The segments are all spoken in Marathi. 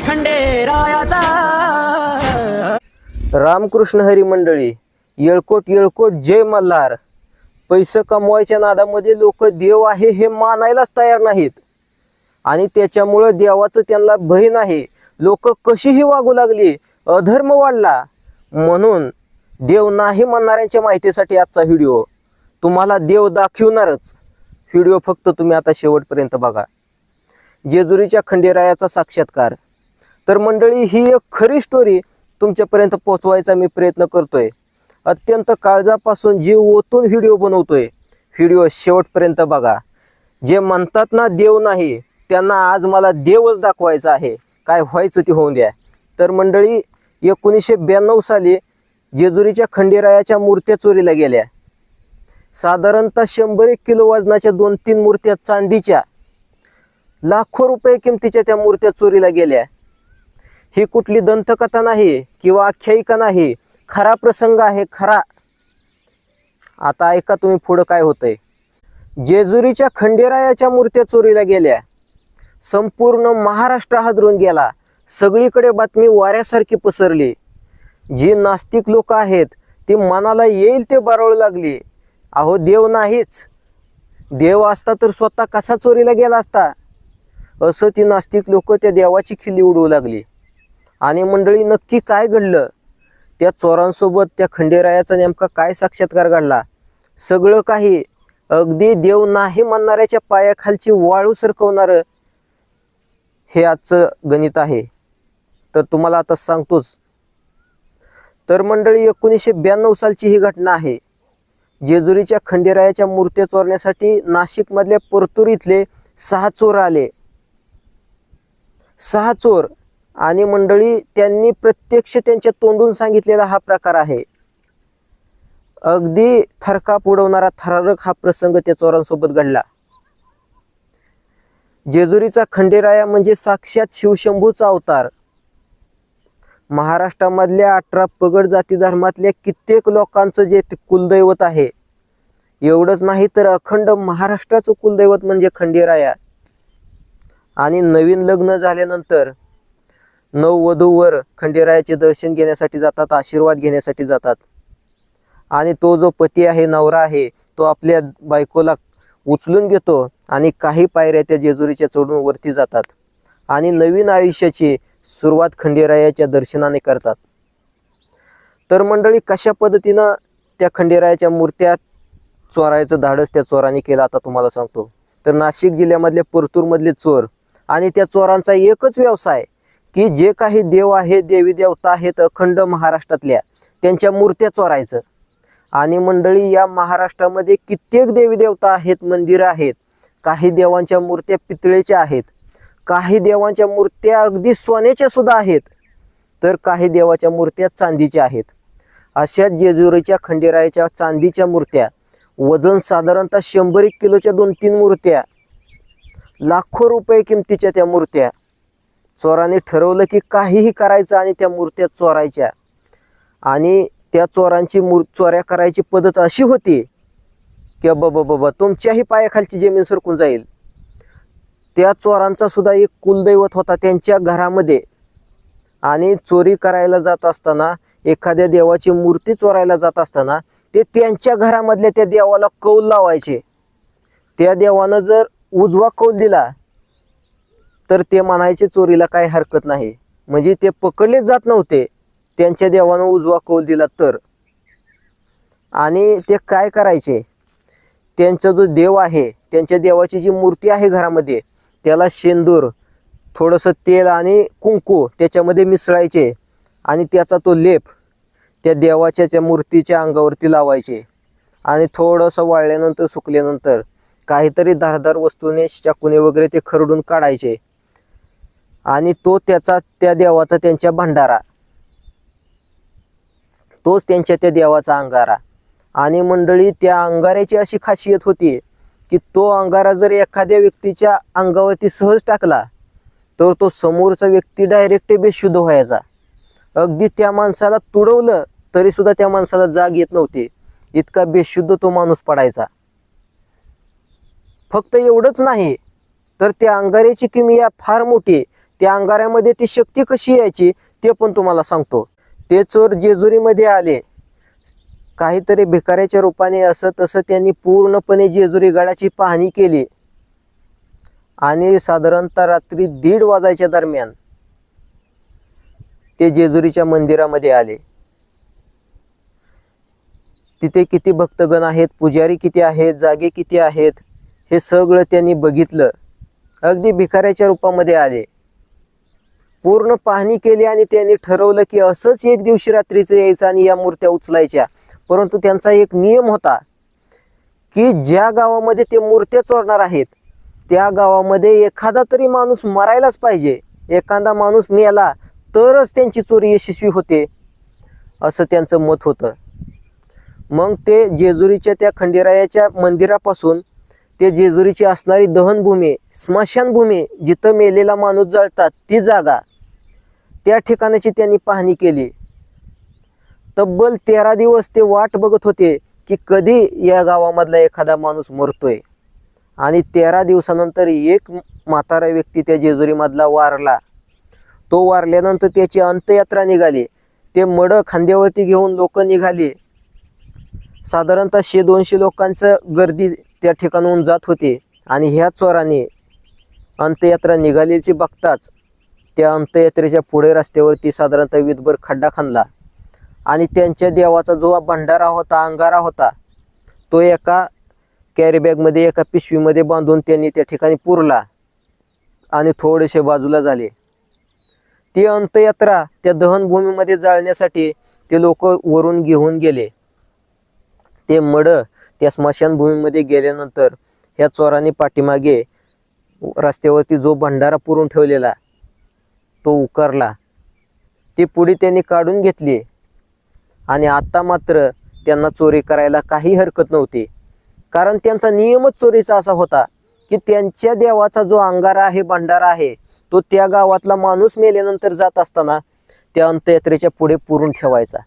खंडेरायाचा. रामकृष्ण हरी मंडळी येळकोट येळकोट जय मल्हार. पैसे कमवायच्या नादामध्ये लोक देव आहे हे मानायलाच तयार नाहीत. आणि त्याच्यामुळं देवाचं त्यांना भय नाही. लोक कशीही वागू लागली अधर्म वाढला. म्हणून देव नाही म्हणणाऱ्यांच्या माहितीसाठी आजचा व्हिडिओ. तुम्हाला देव दाखवणारच. व्हिडिओ फक्त तुम्ही आता शेवटपर्यंत बघा. जेजुरीच्या खंडेरायाचा साक्षात्कार. तर मंडळी ही एक खरी स्टोरी तुमच्यापर्यंत पोहोचवायचा मी प्रयत्न करतोय. अत्यंत काळजापासून जीव ओतून व्हिडिओ बनवतोय. व्हिडिओ शेवटपर्यंत बघा. जे म्हणतात ना देव नाही त्यांना आज मला देवच दाखवायचा आहे. काय व्हायचं ते होऊन द्या. तर मंडळी एकोणीसशे ब्याण्णव साली जेजुरीच्या खंडेरायाच्या मूर्त्या चोरीला गेल्या. साधारणतः शंभर एक किलो वजनाच्या दोन तीन मूर्त्या चांदीच्या लाखो रुपये किमतीच्या त्या मूर्त्या चोरीला गेल्या. ही कुठली दंतकथा नाही किंवा आख्यायिका नाही. खरा प्रसंग आहे खरा. आता ऐका तुम्ही पुढं काय होतंय. जेजुरीच्या खंडेरायाच्या मूर्त्या चोरीला गेल्या. संपूर्ण महाराष्ट्र हादरून गेला. सगळीकडे बातमी वाऱ्यासारखी पसरली. जी नास्तिक लोक आहेत ती मनाला येईल ते बरळू लागली. अहो देव नाहीच. देव असता तर स्वतः कसा चोरीला गेला असता? असं ती नास्तिक लोक त्या देवाची खिल्ली उडवू लागली. आणि मंडळी नक्की काय घडलं? त्या चोरांसोबत त्या खंडेरायाचा नेमका काय साक्षात्कार घडला? सगळं काही अगदी देव नाही म्हणणाऱ्याच्या पायाखालची वाळू सरकवणारं हे आजचं गणित आहे. तर तुम्हाला आता सांगतोच. तर मंडळी एकोणीसशे ब्याण्णव सालची ही घटना आहे. जेजुरीच्या खंडेरायाच्या मूर्त्या चोरण्यासाठी नाशिकमधल्या परतूर इथले सहा चोर आले. सहा चोर आणि मंडळी त्यांनी प्रत्यक्ष त्यांच्या तोंडून सांगितलेला हा प्रकार आहे. अगदी थरकाप उडवणारा थरारक हा प्रसंग त्या चोरांसोबत घडला. जेजुरीचा खंडेराया म्हणजे साक्षात शिवशंभूचा अवतार. महाराष्ट्रामधल्या अठरा पगड जाती धर्मातल्या कित्येक लोकांचं जे ते कुलदैवत आहे एवढंच नाही तर अखंड महाराष्ट्राचं कुलदैवत म्हणजे खंडेराया. आणि नवीन लग्न झाल्यानंतर नववधूवर खंडेरायाचे दर्शन घेण्यासाठी जातात आशीर्वाद घेण्यासाठी जातात. आणि तो जो पती आहे नवरा आहे तो आपल्या बायकोला उचलून घेतो आणि काही पायऱ्या त्या जेजुरीच्या चढून वरती जातात आणि नवीन आयुष्याची सुरुवात खंडेरायाच्या दर्शनाने करतात. तर मंडळी कशा पद्धतीनं त्या खंडेरायाच्या मूर्त्या चोरायचं धाडस त्या चोरांनी केलं आता तुम्हाला सांगतो. तर नाशिक जिल्ह्यामधले परतूरमधले चोर आणि त्या चोरांचा एकच व्यवसाय की जे काही देव आहे देवी देवता आहेत अखंड महाराष्ट्रातल्या त्यांच्या मूर्त्या चोरायचं. आणि मंडळी या महाराष्ट्रामध्ये कित्येक देवी देवता आहेत मंदिरं आहेत. काही देवांच्या मूर्त्या पितळेच्या आहेत. काही देवांच्या मूर्त्या अगदी सोन्याच्या सुद्धा आहेत. तर काही देवाच्या मूर्त्या चांदीच्या आहेत. अशा जेजुरीच्या खंडेरायाच्या चांदीच्या मूर्त्या वजन साधारणतः शंभर एक किलोच्या दोन तीन मूर्त्या लाखो रुपये किमतीच्या त्या मूर्त्या चोराने ठरवलं की काहीही करायचं आणि त्या मूर्त्या चोरायच्या. आणि त्या चोरांची मूर चोऱ्या करायची पद्धत अशी होती की बाबा बाबा तुमच्याही पायाखालची जमीन सरकून जाईल. त्या चोरांचा सुद्धा एक कुलदैवत होता त्यांच्या घरामध्ये. आणि चोरी करायला जात असताना एखाद्या देवाची मूर्ती चोरायला जात असताना ते त्यांच्या घरामधल्या त्या देवाला कौल लावायचे. त्या देवानं जर उजवा कौल दिला तर ते म्हणायचे चोरीला काही हरकत नाही. म्हणजे ते पकडलेच जात नव्हते. त्यांच्या देवानं उजवा कौल दिला तर. आणि ते काय करायचे? त्यांचा जो देव आहे त्यांच्या देवाची जी मूर्ती आहे घरामध्ये त्याला शेंदूर थोडंसं तेल आणि कुंकू त्याच्यामध्ये मिसळायचे. आणि त्याचा तो लेप त्या देवाच्या त्या मूर्तीच्या अंगावरती लावायचे. आणि थोडंसं वाळल्यानंतर सुकल्यानंतर काहीतरी धारदार वस्तूने चाकूने वगैरे ते खरडून काढायचे. आणि तो त्याचा त्या देवाचा त्यांच्या भंडारा. तोच त्यांच्या त्या देवाचा अंगारा. आणि मंडळी त्या अंगाऱ्याची अशी खासियत होती की तो अंगारा जर एखाद्या व्यक्तीच्या अंगावरती सहज टाकला तर तो समोरचा व्यक्ती डायरेक्ट बेशुद्ध व्हायचा. अगदी त्या माणसाला तुडवलं तरी सुद्धा त्या माणसाला जाग येत नव्हती. इतका बेशुद्ध तो माणूस पडायचा. फक्त एवढंच नाही तर त्या अंगाऱ्याची किमया फार मोठी त्या अंगाऱ्यामध्ये ती शक्ती कशी यायची ते पण तुम्हाला सांगतो. ते चोर जेजुरीमध्ये आले. काहीतरी भिकाऱ्याच्या रूपाने असं तसं त्यांनी पूर्णपणे जेजुरी गडाची पाहणी केली. आणि साधारणतः रात्री दीड वाजायच्या दरम्यान ते जेजुरीच्या मंदिरामध्ये आले. तिथे किती भक्तगण आहेत पुजारी किती आहेत जागे किती आहेत हे सगळं त्यांनी बघितलं. अगदी भिकाऱ्याच्या रूपामध्ये आले. पूर्ण पाहणी केली आणि त्यांनी ठरवलं की असंच एक दिवशी रात्रीचं यायचं आणि या मूर्त्या उचलायच्या. परंतु त्यांचा एक नियम होता की ज्या गावामध्ये ते मूर्त्या चोरणार आहेत त्या गावामध्ये एखादा तरी माणूस मरायलाच पाहिजे. एखादा माणूस मेला तरच त्यांची चोरी यशस्वी होते असं त्यांचं मत होतं. मग ते जेजुरीच्या त्या खंडेरायाच्या मंदिरापासून ते जेजुरीची असणारी दहनभूमी स्मशानभूमी जिथं मेलेला माणूस जळतात ती जागा त्या ठिकाणाची त्यांनी पाहणी केली. तब्बल तेरा दिवस ते वाट बघत होते की कधी या गावामधला एखादा माणूस मरतोय. आणि तेरा दिवसानंतर एक म्हातारा व्यक्ती त्या जेजुरीमधला वारला. तो वारल्यानंतर त्याची अंत्ययात्रा निघाली. ते मड खांद्यावरती घेऊन लोक निघाली. साधारणतः शे दोनशे लोकांचं गर्दी त्या ठिकाणाहून जात होते. आणि ह्या चोराने अंत्ययात्रा निघालेली बघताच त्या अंत्ययात्रेच्या पुढे रस्त्यावरती साधारणतः विधभर खड्डा खांदला. आणि त्यांच्या देवाचा जो भंडारा होता अंगारा होता तो एका कॅरीबॅगमध्ये एका पिशवीमध्ये बांधून त्यांनी त्या ठिकाणी पुरला आणि थोडेसे बाजूला झाले. ती अंत्ययात्रा त्या दहनभूमीमध्ये जाळण्यासाठी ते लोक वरून घेऊन गेले. ते मड त्या स्मशानभूमीमध्ये गेल्यानंतर ह्या चोरांनी पाठीमागे रस्त्यावरती जो भंडारा पुरून ठेवलेला तो उकारला. ती पुढे त्यांनी काढून घेतली. आणि आत्ता मात्र त्यांना चोरी करायला काही हरकत नव्हती. कारण त्यांचा नियमच चोरीचा असा होता की त्यांच्या देवाचा जो अंगारा आहे भंडारा आहे तो त्या गावातला माणूस मेल्यानंतर जात असताना त्या अंत्ययात्रेच्या पुढे पुरून ठेवायचा.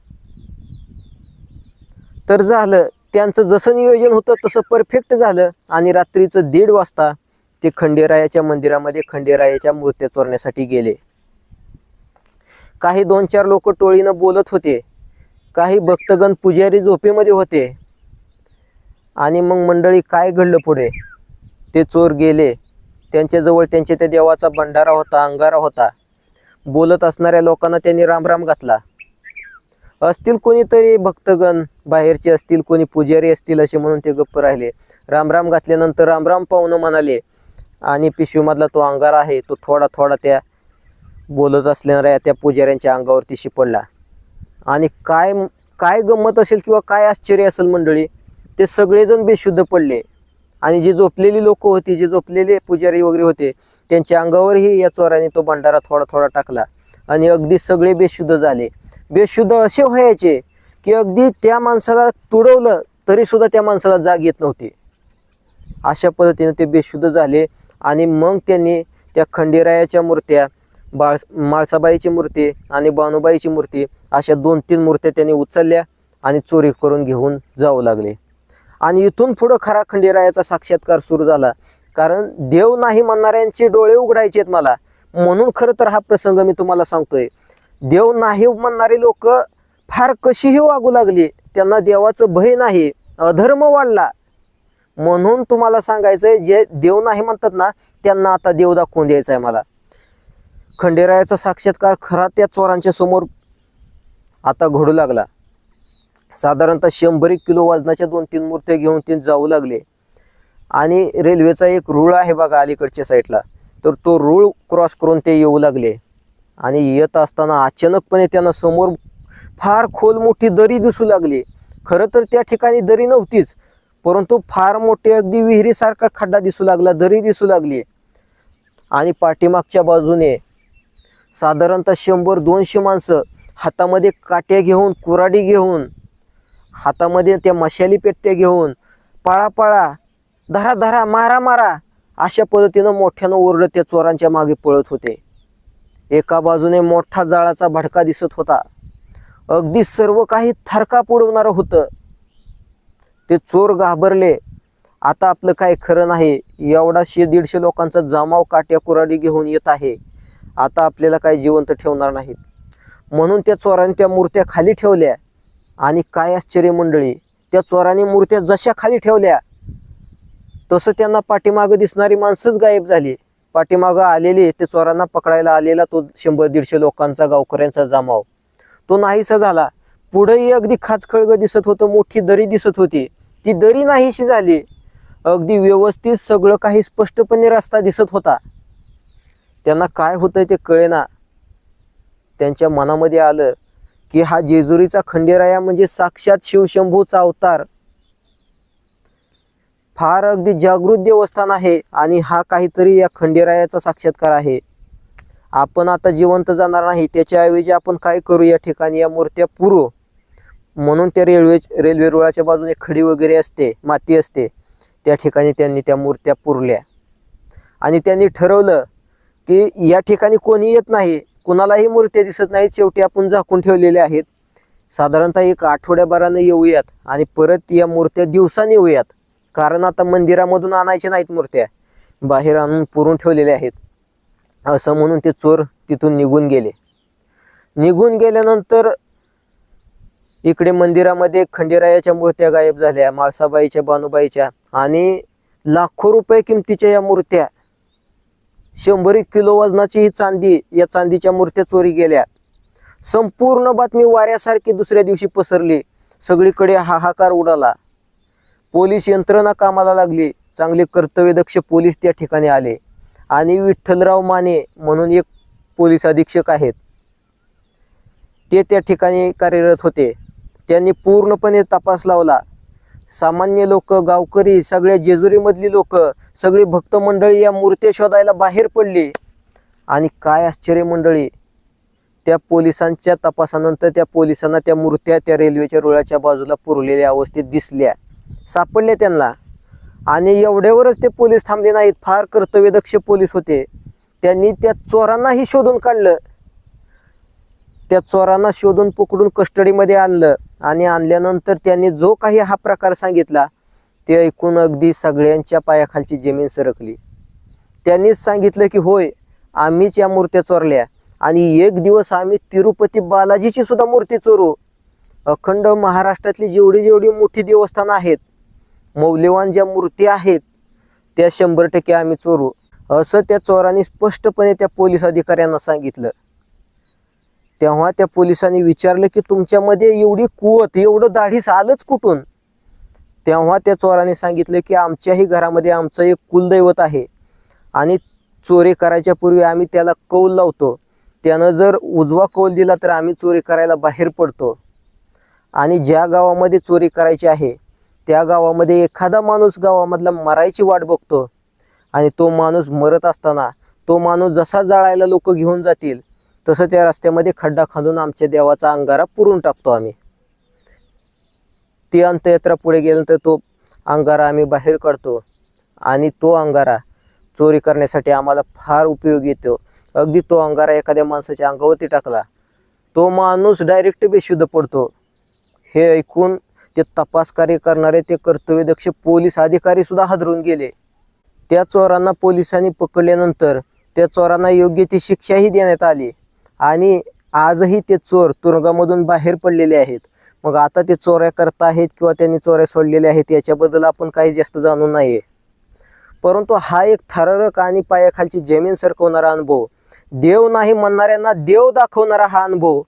तर झालं त्यांचं जसं नियोजन होतं तसं परफेक्ट झालं. आणि रात्रीचं दीड वाजता ते खंडेरायाच्या मंदिरामध्ये खंडेरायाच्या मूर्त्या चोरण्यासाठी गेले. काही दोन चार लोक टोळीनं बोलत होते. काही भक्तगण पुजारी झोपेमध्ये होते. आणि मग मंडळी काय घडलं पुढे? ते चोर गेले. त्यांच्याजवळ त्यांच्या त्या देवाचा भंडारा होता अंगारा होता. बोलत असणाऱ्या लोकांना त्यांनी रामराम घातला. असतील कोणीतरी भक्तगण बाहेरचे असतील कोणी पुजारी असतील असे म्हणून ते गप्प राहिले. रामराम घातल्यानंतर रामराम पाहुणं म्हणाले आणि पिशवीमधला तो अंगार आहे तो थोडा थोडा त्या बोलत असणाऱ्या त्या पुजाऱ्यांच्या अंगावरती शिपडला. आणि काय काय गंमत असेल किंवा काय आश्चर्य असेल मंडळी ते सगळेजण बेशुद्ध पडले. आणि जी झोपलेली लोक होती जे झोपलेले पुजारी वगैरे होते त्यांच्या अंगावरही या चोराने तो भंडारा थोडा थोडा टाकला. आणि अगदी सगळे बेशुद्ध झाले. बेशुद्ध असे व्हायचे की अगदी त्या माणसाला तुडवलं तरी सुद्धा त्या माणसाला जाग येत नव्हती. अशा पद्धतीने ते बेशुद्ध झाले आणि मग त्यांनी त्या खंडेरायाच्या मूर्त्या बाळ माळसाबाईची मूर्ती आणि बानुबाईची मूर्ती अशा दोन तीन मूर्त्या त्यांनी उचलल्या आणि चोरी करून घेऊन जाऊ लागले. आणि इथून पुढं खरा खंडेरायाचा साक्षात्कार सुरू झाला. कारण देव नाही म्हणणाऱ्यांचे डोळे उघडायचे आहेत मला. म्हणून खरं तर हा प्रसंग मी तुम्हाला सांगतोय. देव नाही म्हणणारे लोक फार कशीही वागू लागली त्यांना देवाचं भय नाही अधर्म वाढला. म्हणून तुम्हाला सांगायचंय जे देव नाही म्हणतात ना त्यांना आता देव दाखवून द्यायचा आहे मला. खंडेरायाचा साक्षात्कार खरा त्या चोरांच्या समोर आता घडू लागला. साधारणतः शंभर एक किलो वजनाच्या दोन तीन मूर्त्या घेऊन ते जाऊ लागले. आणि रेल्वेचा एक रूळ आहे बघा अलीकडच्या साईडला. तर तो रूळ क्रॉस करून ते येऊ लागले. आणि येत असताना अचानकपणे त्यांना समोर फार खोल मोठी दरी दिसू लागली. खरं तर त्या ठिकाणी दरी नव्हतीच परंतु फार मोठे अगदी विहिरीसारखा खड्डा दिसू लागला दरी दिसू लागली. आणि पाठीमागच्या बाजूने साधारणतः शंभर दोनशे माणसं हातामध्ये काट्या घेऊन कुराडी घेऊन हातामध्ये त्या मशाली पेट्या घेऊन पळा पळा धरा धरा मारा मारा अशा पद्धतीनं मोठ्यानं ओरडत त्या चोरांच्या मागे पळत होते. एका बाजूने मोठा जाळाचा भडका दिसत होता. अगदी सर्व काही थरकाप उडवणारं होतं. ते चोर घाबरले. आता आपलं काय खरं नाही. एवढाशे दीडशे लोकांचा जमाव काट्या कुराडी घेऊन येत आहे. आता आपल्याला काही जिवंत ठेवणार नाहीत. म्हणून त्या चोराने त्या मूर्त्या खाली ठेवल्या. आणि काय आश्चर्य मंडळी त्या चोराने मूर्त्या जशा खाली ठेवल्या तसं त्यांना पाठीमागं दिसणारी माणसंच गायब झाली. पाठीमागं आलेले ते चोरांना पकडायला आलेला तो शंभर दीडशे लोकांचा गावकऱ्यांचा जमाव. तो नाहीसा झाला. पुढेही अगदी खाचखळग दिसत होतं मोठी दरी दिसत होती. ती दरी नाहीशी झाली. अगदी व्यवस्थित सगळं काही स्पष्टपणे रस्ता दिसत होता. त्यांना काय होतं ते कळेना. त्यांच्या मनामध्ये आलं की हा जेजुरीचा खंडेराया म्हणजे साक्षात शिवशंभूचा अवतार. फार अगदी जागृत देवस्थान आहे आणि हा काहीतरी या खंडेरायाचा साक्षात्कार आहे. आपण आता जिवंत जाणार नाही त्याच्याऐवजी आपण काय करू या ठिकाणी या मूर्त्या पुरू? म्हणून त्या रेल्वे रेल्वे रुळाच्या बाजूने खडी वगैरे असते माती असते. त्या ठिकाणी त्यांनी त्या मूर्त्या पुरल्या. आणि त्यांनी ठरवलं की या ठिकाणी कोणी येत नाही कुणालाही मूर्त्या दिसत नाहीत शेवटी आपण झाकून ठेवलेल्या आहेत. साधारणतः एक आठवड्याभरानं येऊयात आणि परत या मूर्त्या दिवसाने येऊयात. कारण आता मंदिरामधून आणायच्या नाहीत मूर्त्या. बाहेर आणून पुरून ठेवलेल्या आहेत. असं म्हणून ते चोर तिथून निघून गेले. निघून गेल्यानंतर इकडे मंदिरामध्ये खंडेरायाच्या मूर्त्या गायब झाल्या माळसाबाईच्या बानुबाईच्या आणि लाखो रुपये किमतीच्या या मूर्त्या. शंभर एक किलो वजनाची ही चांदी या चांदीच्या मूर्त्या चोरी गेल्या. संपूर्ण बातमी वाऱ्यासारखी दुसऱ्या दिवशी पसरली. सगळीकडे हाहाकार उडाला. पोलीस यंत्रणा कामाला लागली. चांगले कर्तव्यदक्ष पोलीस त्या ठिकाणी आले. आणि विठ्ठलराव माने म्हणून एक पोलीस अधीक्षक आहेत. ते त्या ठिकाणी कार्यरत होते. त्यांनी पूर्णपणे तपास लावला. सामान्य लोक गावकरी सगळ्या जेजुरीमधली लोक सगळी भक्त मंडळी या मूर्त्या शोधायला बाहेर पडली. आणि काय आश्चर्य मंडळी त्या पोलिसांच्या तपासानंतर त्या पोलिसांना त्या मूर्त्या त्या रेल्वेच्या रुळाच्या बाजूला पुरलेल्या अवस्थेत दिसल्या. सापडले त्यांना. आणि एवढ्यावरच ते पोलीस थांबले नाहीत. फार कर्तव्यदक्ष पोलीस होते. त्यांनी त्या चोरांनाही शोधून काढलं. त्या चोरांना शोधून पकडून कस्टडीमध्ये आणलं. आणि आणल्यानंतर त्यांनी जो काही हा प्रकार सांगितला ते ऐकून अगदी सगळ्यांच्या पायाखालची जमीन सरकली. त्यांनीच सांगितलं की होय आम्हीच या मूर्त्या चोरल्या. आणि एक दिवस आम्ही तिरुपती बालाजीची सुद्धा मूर्ती चोरू. अखंड महाराष्ट्रातली जेवढी जेवढी मोठी देवस्थानं आहेत मौल्यवान ज्या मूर्ती आहेत त्या शंभर टक्के आम्ही चोरू. असं त्या चोरांनी स्पष्टपणे त्या पोलीस अधिकाऱ्यांना सांगितलं. तेव्हा त्या पोलिसांनी विचारलं की तुमच्यामध्ये एवढी कुवत एवढं दाढीस आलंच कुठून? तेव्हा त्या चोराने सांगितलं की आमच्याही घरामध्ये आमचं एक कुलदैवत आहे आणि चोरी करायच्या पूर्वी आम्ही त्याला कौल लावतो. त्यानं जर उजवा कौल दिला तर आम्ही चोरी करायला बाहेर पडतो. आणि ज्या गावामध्ये चोरी करायची आहे त्या गावामध्ये एखादा माणूस गावामधला मरायची वाट बघतो. आणि तो माणूस मरत असताना तो माणूस जसा जाळायला लोक घेऊन जातील तसं त्या रस्त्यामध्ये खड्डा खांदून आमच्या देवाचा अंगारा पुरून टाकतो आम्ही. ती अंत्ययात्रा पुढे गेल्यानंतर तो अंगारा आम्ही बाहेर काढतो आणि तो अंगारा चोरी करण्यासाठी आम्हाला फार उपयोगी येतो. अगदी तो अंगारा एखाद्या माणसाच्या अंगावरती टाकला तो माणूस डायरेक्ट बेशुद्ध पडतो. हे ऐकून ते तपास कार्य करणारे ते कर्तव्यदक्ष पोलीस अधिकारी सुद्धा हादरून गेले. त्या चोरांना पोलिसांनी पकडल्यानंतर त्या चोरांना योग्य ती शिक्षाही देण्यात आली. आणि आजही ते चोर तुरुंगामधून बाहेर पडलेले आहेत. मग आता ते चोऱ्या करत आहेत किंवा त्यांनी चोऱ्या सोडलेल्या आहेत याच्याबद्दल आपण काही जास्त जाणून नाही परंतु हा एक थरारक आणि पायाखालची जमीन सरकवणारा अनुभव देव नाही म्हणणाऱ्यांना देव दाखवणारा हा अनुभव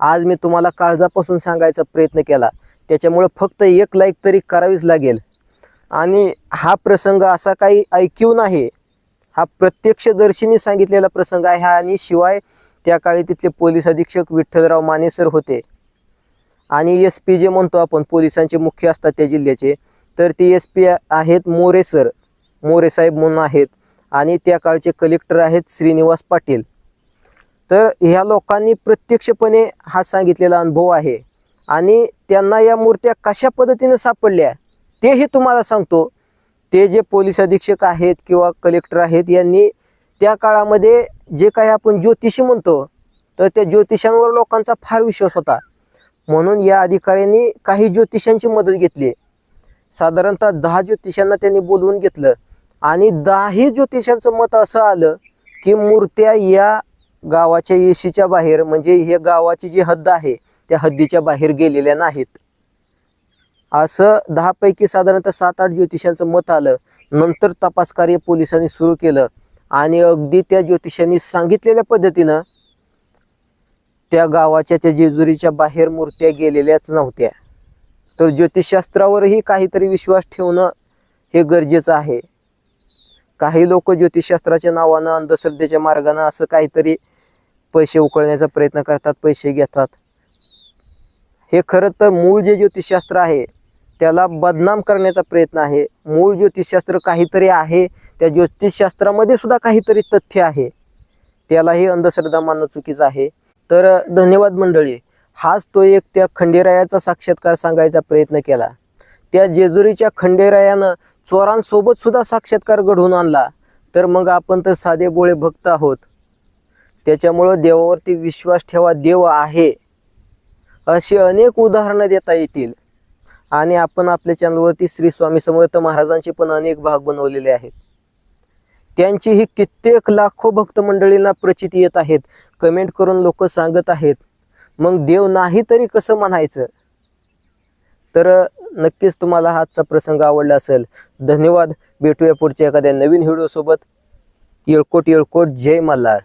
आज मी तुम्हाला काळजापासून सांगायचा प्रयत्न केला. त्याच्यामुळं फक्त एक लाईक तरी करावीच लागेल. आणि हा प्रसंग असा काही ऐकीव नाही. हा प्रत्यक्षदर्शीने सांगितलेला प्रसंग आहे. हा आणि शिवाय त्या काळी तिथले पोलीस अधीक्षक विठ्ठलराव माने सर होते. आणि एस पी जे म्हणतो आपण पोलिसांचे मुख्य असतात त्या जिल्ह्याचे तर ते एस पी आहेत मोरे सर मोरे साहेब म्हणून आहेत. आणि त्या काळचे कलेक्टर आहेत श्रीनिवास पाटील. तर ह्या लोकांनी प्रत्यक्षपणे हा सांगितलेला अनुभव आहे. आणि त्यांना या मूर्त्या कशा पद्धतीने सापडल्या तेही तुम्हाला सांगतो. ते जे पोलीस अधीक्षक आहेत किंवा कलेक्टर आहेत यांनी त्या काळामध्ये जे काही आपण ज्योतिषी म्हणतो तर त्या ज्योतिषांवर लोकांचा फार विश्वास होता. म्हणून या अधिकाऱ्यांनी काही ज्योतिषांची मदत घेतली. साधारणतः दहा ज्योतिषांना त्यांनी बोलवून घेतलं. आणि दहाही ज्योतिषांचं मत असं आलं की मूर्त्या या गावाच्या येशीच्या बाहेर म्हणजे हे गावाची जी हद्द आहे त्या हद्दीच्या बाहेर गेलेल्या नाहीत. असं दहापैकी साधारणतः सात आठ ज्योतिषांचं मत आलं. नंतर तपास कार्य पोलिसांनी सुरू केलं. आणि अगदी त्या ज्योतिषांनी सांगितलेल्या पद्धतीनं त्या गावाच्या त्या जेजुरीच्या बाहेर मूर्त्या गेलेल्याच नव्हत्या. तर ज्योतिषशास्त्रावरही काहीतरी विश्वास ठेवणं हे गरजेचं आहे. काही लोक ज्योतिषशास्त्राच्या नावानं अंधश्रद्धेच्या मार्गानं असं काहीतरी पैसे उकळण्याचा प्रयत्न करतात पैसे घेतात. हे खरं तर मूळ जे ज्योतिषशास्त्र आहे त्याला बदनाम करण्याचा प्रयत्न आहे. मूळ ज्योतिषशास्त्र काहीतरी आहे त्या ज्योतिषशास्त्रामध्ये सुद्धा काहीतरी तथ्य आहे. त्यालाही अंधश्रद्धा मानणं चुकीचं आहे. तर धन्यवाद मंडळी. हाच तो एक त्या खंडेरायाचा साक्षात्कार सांगायचा प्रयत्न केला. त्या जेजुरीच्या खंडेरायानं चोरांसोबत सुद्धा साक्षात्कार घडवून आणला. तर मग आपण तर साधे बोळे भक्त आहोत. त्याच्यामुळं देवावरती विश्वास ठेवा देव आहे. अशी अनेक उदाहरणं देता येतील. आणि आपण आपल्या चॅनलवरती श्री स्वामी समर्थ महाराजांचे पण अनेक भाग बनवलेले आहेत. त्यांची ही कित्येक लाखो भक्त मंडळींना प्रचिती येत आहेत. कमेंट करून लोक सांगत आहेत. मग देव नाही तरी कसं म्हणायचं? तर नक्कीच तुम्हाला आजचा प्रसंग आवडला असेल. धन्यवाद. भेटूया पुढच्या एखाद्या नवीन व्हिडिओसोबत. येळकोट येळकोट. जय मल्हार.